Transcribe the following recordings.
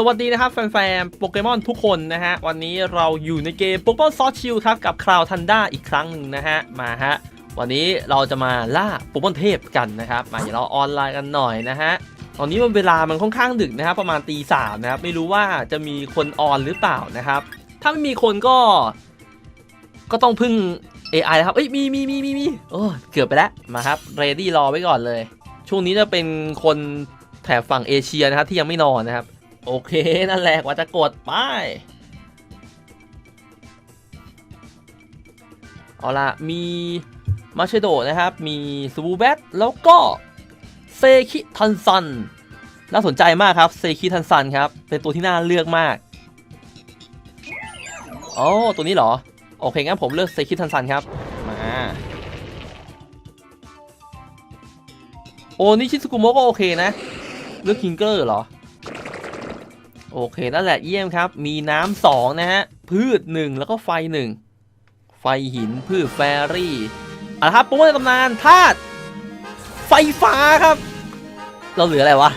สวัสดีนะครับแฟนๆ โปเกมอนทุกคนนะฮะ วันนี้เราอยู่ในเกมโปเกมอนซอชิลครับ กับคราวทันด้าอีกครั้งหนึ่งนะฮะ มาฮะ วันนี้เราจะมาล่าโปเกมอนเทพกันนะครับ มาเดี๋ยวเราออนไลน์กันหน่อยนะฮะ ตอนนี้มันเวลามันค่อนข้างดึกนะครับ ประมาณตีสามนะครับ ไม่รู้ว่าจะมีคนออนหรือเปล่านะครับ ถ้าไม่มีคนก็ ก็ต้องพึ่ง AI นะครับ เอ้ยมีมีมีมีมีโอ้เกือบไปแล้วมาครับเรดี้รอไว้ก่อนเลย ช่วงนี้จะเป็นคนแถบฝั่งเอเชียนะครับที่ยังไม่นอนนะครับ โอเค นั่นแหละกว่าจะกดไปเอาละมีมาเชโดนะครับ มีซูบูแบทแล้วก็เซคิทันซัน น่าสนใจมากครับ เซคิทันซันครับ เป็นตัวที่น่าเลือกมากอ๋อตัวนี้เหรอ โอเค งั้นผมเลือกเซคิทันซันครับ มา โอ้นี่ชิซุกุโมะก็โอเคนะ เลือกคิงเกอร์เหรอ โอเคนั่นแหละเยี่ยมครับ มีน้ำสองนะฮะ พืชหนึ่งแล้วก็ไฟหนึ่งไฟหินพืชแฟรี่เอาละครับปรโมในตำนานธาตุไฟฟ้าครับ เราเหลืออะไรวะ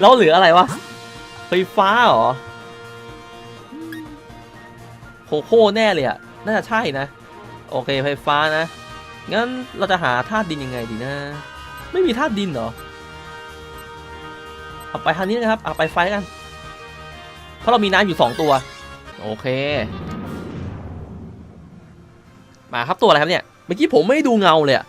เราเหลืออะไรวะ ไฟฟ้าเหรอโคโค่แน่เลยอะน่าจะใช่นะ โอเคไฟฟ้านะ งั้นเราจะหาธาตุดินยังไงดีนะ ไม่มีธาตุดินเหรอเอาไปทางนี้นะครับเอาไปไฟกัน ราะเรามีน้ำอยู่2ตัว โอเค มาครับตัวอะไรครับเนี่ย เมื่อกี้ผมไม่ดูเงาเลยอะ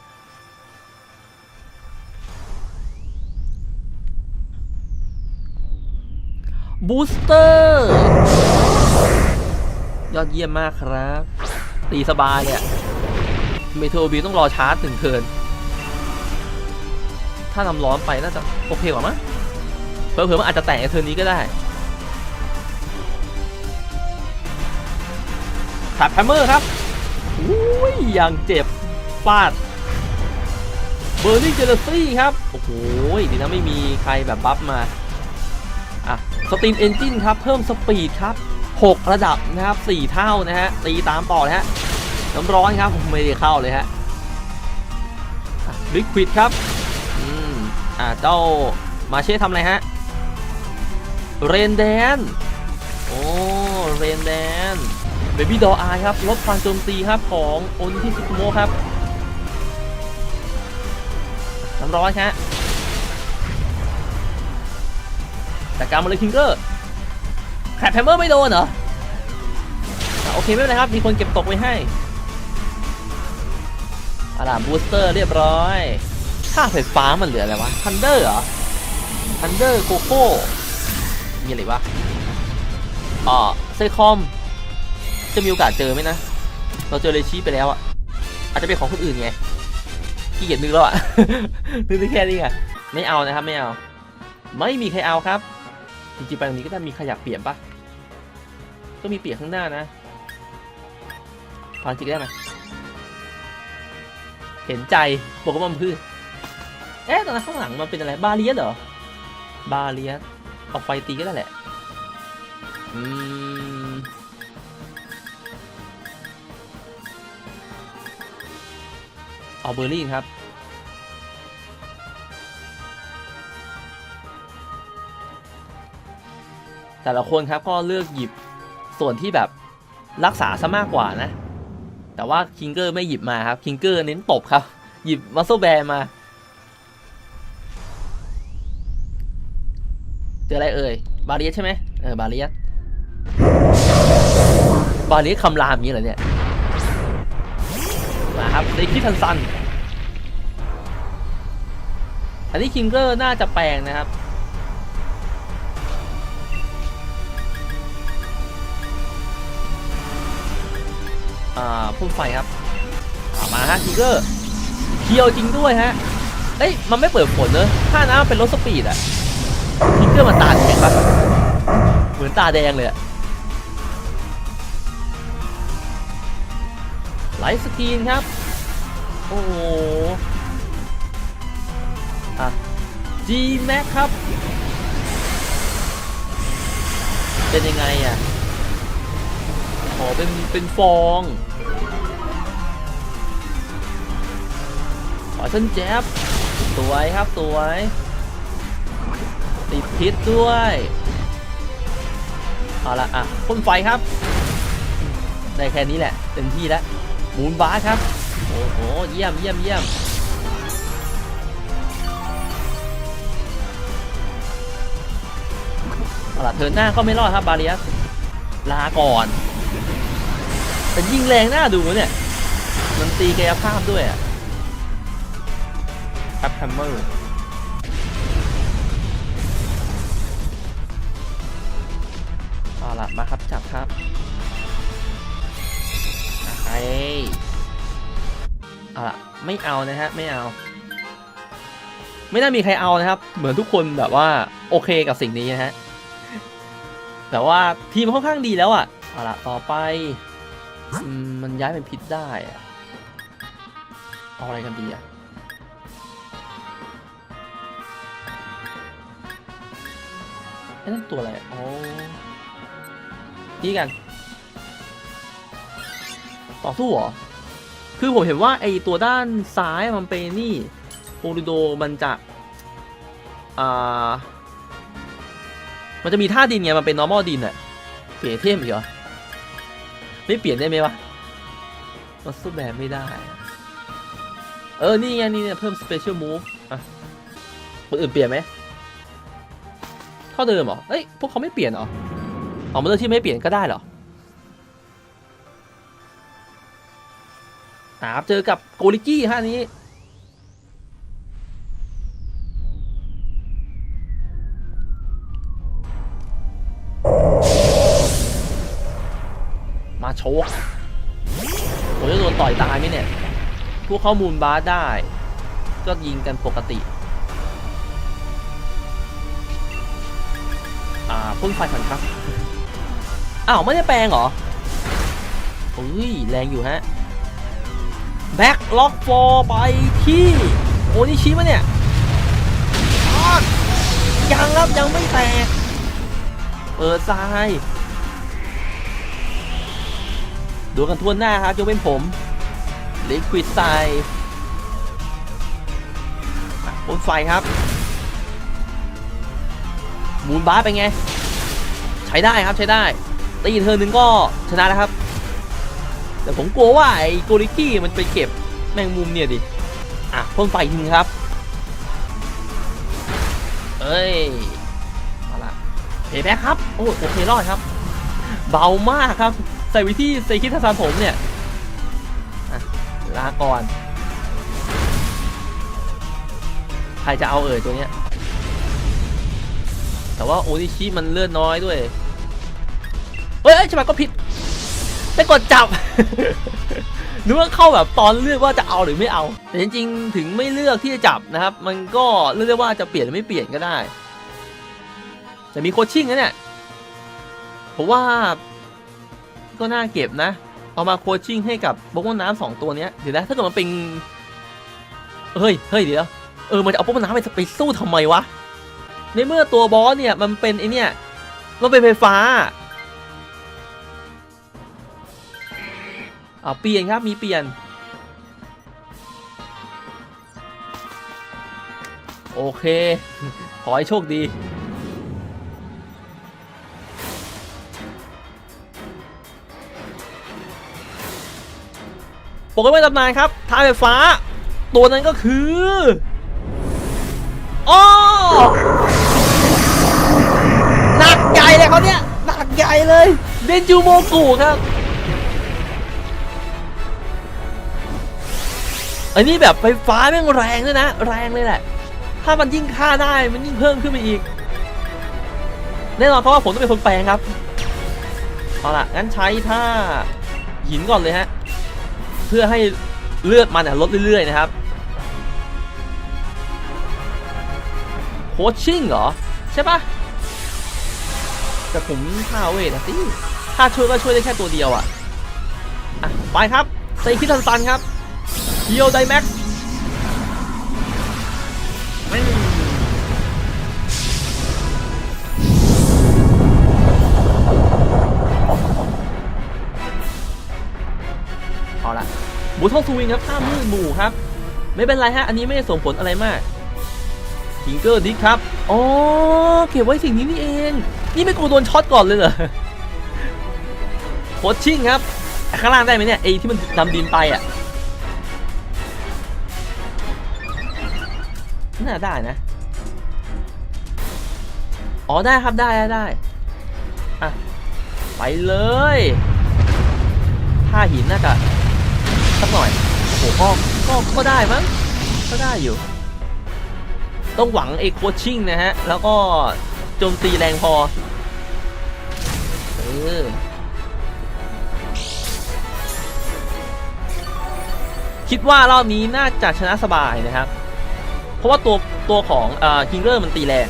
บูสเตอร์ยอดเยี่ยมมากครับ ตีสบายเลยอะเมโทรบีต้องรอชาร์จถึงเทิน ถ้านำร้อนไปน่าจะโอเคกว่ามั้งเผื่อๆมันอาจจะแตกเทินนี้ก็ได้ ขับแฮมเมอร์ครับอุ้ยอย่างเจ็บฟาดเบอร์นิ่งเจลซี่ครับ โอ้โหดีนะไม่มีใครแบบบัฟมา อะ สตีมเอนจินครับ เพิ่มสปีดครับ 6 ระดับนะครับ 4 เท่านะฮะ ตีตามต่อนะฮะ น้ำร้อนครับ ไม่ได้เข้าเลยฮะลิควิดครับ อืม อ่าเจ้ามาเช่ทำอะไรฮะ เรนแดน โอ้ เรนแดน เบบี้ดออาครับลดความโจมตีครับของโอนิทิซุคุโมครับน้ำร้อนฮะแต่การมาเลยคิงเกอร์แคปแฮมเมอร์ไม่โดนเหรอโอเคไม่เป็นไรครับ มีคนเก็บตกไว้ให้อาล่ะบูสเตอร์เรียบร้อยค่าไฟฟ้ามันเหลืออะไรวะทันเดอร์เหรอทันเดอร์โกโก้มีอะไรวะอ่าไซคอม จะมีโอกาสเจอไหมนะ เราเจอเลชีไปแล้วอะอาจจะเป็นของคนอื่นไงขี้เกียจนึกแล้วอะนึกได้แค่นี้ไงไม่เอานะครับไม่เอา ไม่มีใครเอาครับ จริงๆไปตรงนี้ก็จะมีขยับเปลี่ยนปะก็มีเปลี่ยนข้างหน้านะฟังจริงได้ไหมเห็นใจโปเกมอนพืชเอ๊ะตอนนั้นข้างหลังมันเป็นอะไรบาเลียสเหรอ บาเลียสเอาไฟตีก็ได้แหละ อืม เอาเบอร์รี่ครับ แต่ละคนครับก็เลือกหยิบส่วนที่แบบรักษาซะมากกว่านะ แต่ว่าคิงเกอร์ไม่หยิบมาครับคิงเกอร์เน้นตบครับ หยิบมัสโซแบร์มาเจออะไรเอ่ย บาเรียสใช่ไหมเออบาเรียสบาเรียสคำรามอย่างนี้เหรอเนี่ย ครับในคิทันซัน อันนี้คิงเกอร์น่าจะแปลงนะครับ อ่าพ่นไฟครับามาฮะคิงเกอร์เคียวจริงด้วยฮะ เอ้ย มันไม่เปิดผลเนอะถ้าน้ำเป็นรถสปีดอะคิงเกอร์มันตาแดงปะเหมือนตาแดงเลยอะไลท์สกรีนครับ โอ้โหอะ G Max ครับ เป็นยังไงอะขอเป็นเป็นฟองขอเส้นแจ๊บสวยครับสวย ติดพิษด้วยเอาละอะพ่นไฟครับ ได้แค่นี้แหละเต็มที่แล้วหมูนบาสครับ โอ้โห เยี่ยมเยี่ยมเยี่ยมเอาล่ะเทิร์นหน้าก็ไม่รอดครับบาเรียสลาก่อนเป็นยิงแรงหน้าดูเนี่ยมันตีกายภาพด้วยอะครับแฮมเมอร์เอาล่ะมาครับจับครับใคร เอาละไม่เอานะฮะไม่เอา ไม่น่ามีใครเอานะครับ เหมือนทุกคนแบบว่าโอเคกับสิ่งนี้นะฮะแต่ว่าทีมค่อนข้างดีแล้วอะเอาละต่อไปมันย้ายเป็นพิษได้อะเอาอะไรกันดีอะไอ้นั่นตัวอะไรอ๋อนี่กัน ต่อสู้เหรอ คือผมเห็นว่าไอตัวด้านซ้ายมันเป็นนี่โปลิโดมันจะอ่ามันจะมีท่าดินไงมันเป็น normal ดินอะเปลี่ยนเทมเหรอไม่เปลี่ยนได้ไหมวะมันสู้แบบไม่ได้ เออ นี่ไงนี่เนี่ยเพิ่ม special move อะคนอื่นเปลี่ยนไหมเท่าเดิมเหรอเอ้ยพวกเขาไม่เปลี่ยนเหรอเอามาเลือกที่ไม่เปลี่ยนก็ได้เหรอ ครับเจอกับโกลิกี้ฮะนนี้มาโชกผมจะโดนต่อยตายไหมเนี่ย พวกข้อมูลบาสได้ ก็ยิงกันปกติ อ่าพ่นไฟก่อนครับ อ้าว ไม่ได้แปลงเหรอเฮ้ย แรงอยู่ฮะ แบ็กล็อกฟอร์ไปที่โอนิชิมะเนี่ยอ้าวยังครับยังไม่แตก เปิดซ้ายดูกันทั่วหน้าครับยกเป็นผมลิควิดไซบนไฟครับ มูนบาสเป็นไง ใช้ได้ครับใช้ได้ตีเธอหนึ่งก็ชนะแล้วครับ แต่ผมกลัวว่าไอ้โกริกี้มันไปเก็บแมงมุมเนี่ยดิ อะพ่นไฟทีนึงครับ เอ้ยเอาละเฮ้แบ็คครับ โอ้โอเครอดครับ เบามากครับ ใส่วิธีใส่คิดทัศนผมเนี่ย อะ ลาก่อน ใครจะเอาเอ่ยตัวเนี้ย แต่ว่าโอนิชิมันเลือดน้อยด้วยเฮ้ยเอ้ยใช่ไหมก็ผิด ไปกดจับนึกว่าเข้าแบบตอนเลือกว่าจะเอาหรือไม่เอา แต่จริงๆ ถึงไม่เลือกที่จะจับนะครับ มันก็เลือกได้ว่าจะเปลี่ยนหรือไม่เปลี่ยนก็ได้จะมีโคชชิ่งนะเนี่ยผมว่าก็น่าเก็บนะ เอามาโคชชิ่งให้กับโปเกมอนน้ำสองตัวเนี้ยเดี๋ยวนะถ้าเกิดมันเป็นเฮ้ยเฮ้ยเดี๋ยวเออมันจะเอาโปเกมอนน้ำไปไปสู้ทำไมวะในเมื่อตัวบอสเนี่ยมันเป็นไอเนี่ยมันเป็นไฟฟ้า อ่าเปลี่ยนครับมีเปลี่ยน โอเค ขอให้โชคดี โปเกมอนตำนานครับทางไฟฟ้า ตัวนั้นก็คืออ้อหนักใหญ่เลยเขาเนี่ยหนักใหญ่เลยเดนจูโมกุครับ อันนี้แบบไฟฟ้าแม่งแรงด้วยนะ แรงเลยแหละ ถ้ามันยิ่งฆ่าได้มันยิ่งเพิ่มขึ้นไปอีก แน่นอนเพราะว่าผมต้องเป็นคนแปลงครับ เอาล่ะ งั้นใช้ท่าหินก่อนเลยฮะ เพื่อให้เลือดมันลดเรื่อยๆนะครับโคชชิ่งเหรอ ใช่ปะแต่ผมท่าเวทนะสิถ้าช่วยก็ช่วยได้แค่ตัวเดียวอะอะ ไปครับเซคิทันซันครับ เียวไดแม็กเอาละหมูทองสวิงครับท่ามมืดหมู่ครับ ไม่เป็นไรฮะ อันนี้ไม่ได้ส่งผลอะไรมากทิงเกอร์ดิครับ อ๋อ เก็บไว้สิ่งนี้นี่เอง นี่ไม่กลัวโดนช็อตก่อนเลยเหรอโคชชิ่งครับ ข้างล่างได้ไหมเนี่ยไอ้ที่มันดำดินไปอะ น่าได้นะ อ๋อได้ครับได้ได้ได้อะไปเลยท่าหินน่าจะสักหน่อยโอ้โหก็ก็ก็ได้มั้งก็ได้อยู่ ต้องหวังไอ้โคชชิ่งนะฮะ แล้วก็โจมตีแรงพอ เออคิดว่ารอบนี้น่าจะชนะสบายนะครับ เพราะว่าตัวตัวของเอ่อคิงเกอร์มันตีแรง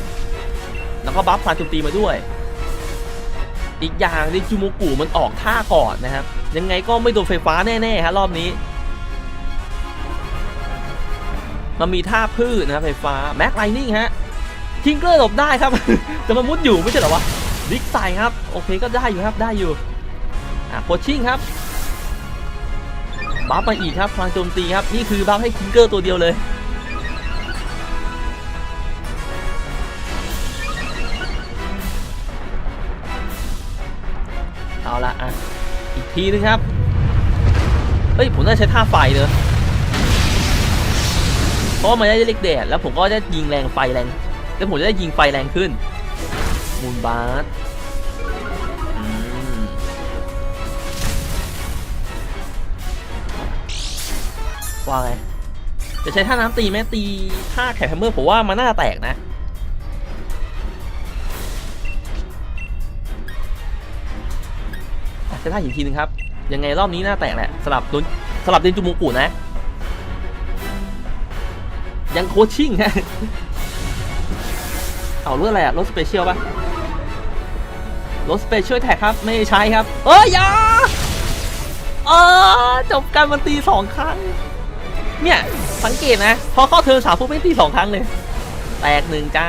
แล้วก็บัฟพลังโจมตีมาด้วย อีกอย่างในจูโมกุมันออกท่าก่อนนะครับ ยังไงก็ไม่โดนไฟฟ้าแน่ๆฮะรอบนี้ มันมีท่าพืชนะครับไฟฟ้าแม็กไลนิ่งฮะคิงเกอร์หลบได้ครับ แต่มันมุดอยู่ไม่ใช่หรอวะดิ๊กใสครับ โอเคก็ได้อยู่ครับได้อยู่อะโคชชิ่งครับบัฟมาอีกครับพลังโจมตีครับ นี่คือบัฟให้คิงเกอร์ตัวเดียวเลย ทีนึงครับ เฮ้ย ผมน่าใช้ท่าไฟเลยเพราะมันได้เล็กแดดแล้วผมก็ได้ยิงแรงไฟแรง แล้วผมจะได้ยิงไฟแรงขึ้น มูลบาร์ว่าไงจะใช้ท่าน้ำตีไหมตีท่าแคปแฮมเมอร์ผมว่ามันน่าแตกนะ อะใช้ท่าหินทีนึงครับ ยังไงรอบนี้น่าแตกแหละสลับโดนสลับเดนจูมูกุนะ ยังโคชชิ่งฮะเอาเรื่องอะไรอะรถสเปเชียลปะรถสเปเชียลแท็กครับ ไม่ใช้ครับ เอ้ยยาเออจบการมันตีสองครั้ง เนี่ย สังเกตนะ พอเข้าเทิร์นสามปุ๊บไม่ตีสองครั้งเลย แตกหนึ่งจ้า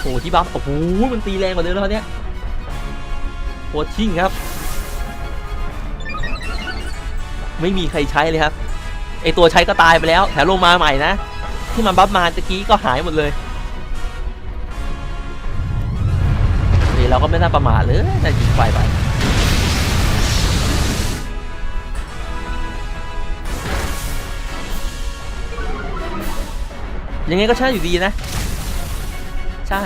โอ้ที่บัฟโอ้โหมันตีแรงกว่าเดิมแล้วเนี่ย โคชชิ่งครับ ไม่มีใครใช้เลยครับไอตัวใช้ก็ตายไปแล้ว แถมลงมาใหม่นะ ที่มันบัฟมาตะกี้ก็หายหมดเลยนี่เราก็ไม่น่าประมาทเลยน่ายิงไฟไปยังไงก็ใช่อยู่ดีนะ ใช่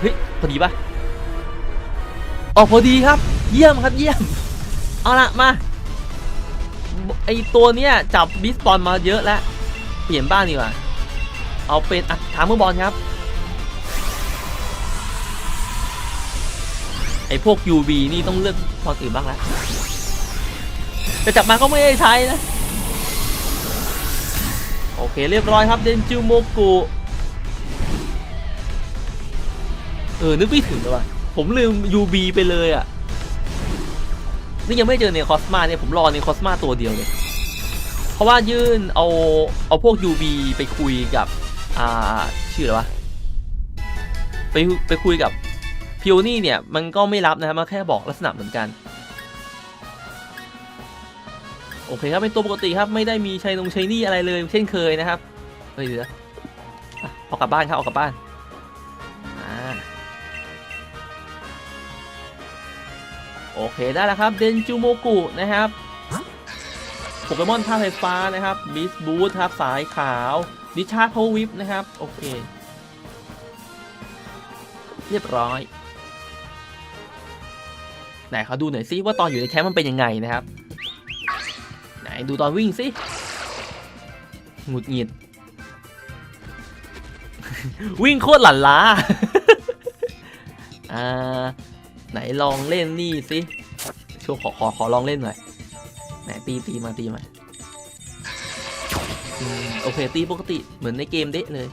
เฮ้ย พอดีปะ ออกพอดีครับ เยี่ยมครับเยี่ยม เอาละมาไอตัวเนี้ยจับบิสบอลมาเยอะแล้วเปลี่ยนบ้านดีกว่า เอาเป็นอะถามเมื่อบอลครับ ไอพวก UV นี่ต้องเลือกบอลอื่นบ้างแล้วแต่จับมาก็ไม่ได้ใช้นะ โอเคเรียบร้อยครับเดนจูโมกุเออนึกไม่ถึงเลยว่ะ ผมลืม UB ไปเลยอะ นี่ยังไม่เจอเนคอสมาเนี่ยผมรอเนคอสมาตัวเดียวเลย เพราะว่ายื่นเอาเอาพวก UB ไปคุยกับ อ่า ชื่ออะไรวะ ไปไปคุยกับพิโอนี่เนี่ย มันก็ไม่รับนะครับมันแค่บอกลักษณะเหมือนกัน โอเคครับ เป็นตัวปกติครับ ไม่ได้มีชัยนงชัยนี่อะไรเลย เช่นเคยนะครับเฮ้ยเดี๋ยวนะอะเอากลับบ้านครับเอากลับบ้าน โอเคได้แล้วครับเดนจูโมกุนะครับโปเกมอนท่าไฟฟ้านะครับบิสบูทครับสายขาวดิชาร์โฮวิปนะครับ โอเค เรียบร้อยไหนเขาดูหน่อยซิว่าตอนอยู่ในแคมป์มันเป็นยังไงนะครับ ไหนดูตอนวิ่งสิหงุดหงิด วิ่งโคตรหลั่นล้าอ่า ไหนลองเล่นนี่สิช่วยขอขอขอลองเล่นหน่อยไหนตีตีมาตีมาโอเคตีปกติเหมือนในเกมเดะเลย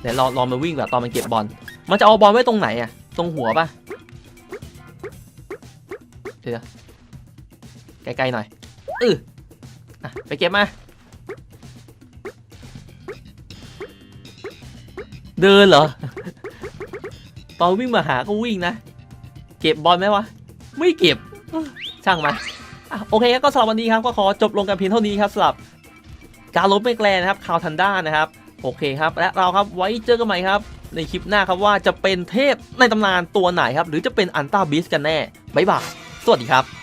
เดี๋ยวลองลองมาวิ่งแบบตอนมันเก็บบอล มันจะเอาบอลไว้ตรงไหนอะตรงหัวปะเดี๋ยวใกล้ๆหน่อยเอออะไปเก็บมา เดินเหรอ ตอนวิ่งมาหาก็วิ่งนะ เก็บบอลไหมวะ ไม่เก็บเอ้อช่างมันอะโอเคครับก็สำหรับวันนี้ครับก็ขอจบลงกันเพียงเท่านี้ครับสำหรับการลบไม่แกลนะครับคาวทันด้านะครับ โอเคครับ และเราครับไว้เจอกันใหม่ครับ ในคลิปหน้าครับว่าจะเป็นเทพในตำนานตัวไหนครับ หรือจะเป็นอันต้าบิสกันแน่บ๊ายบายสวัสดีครับ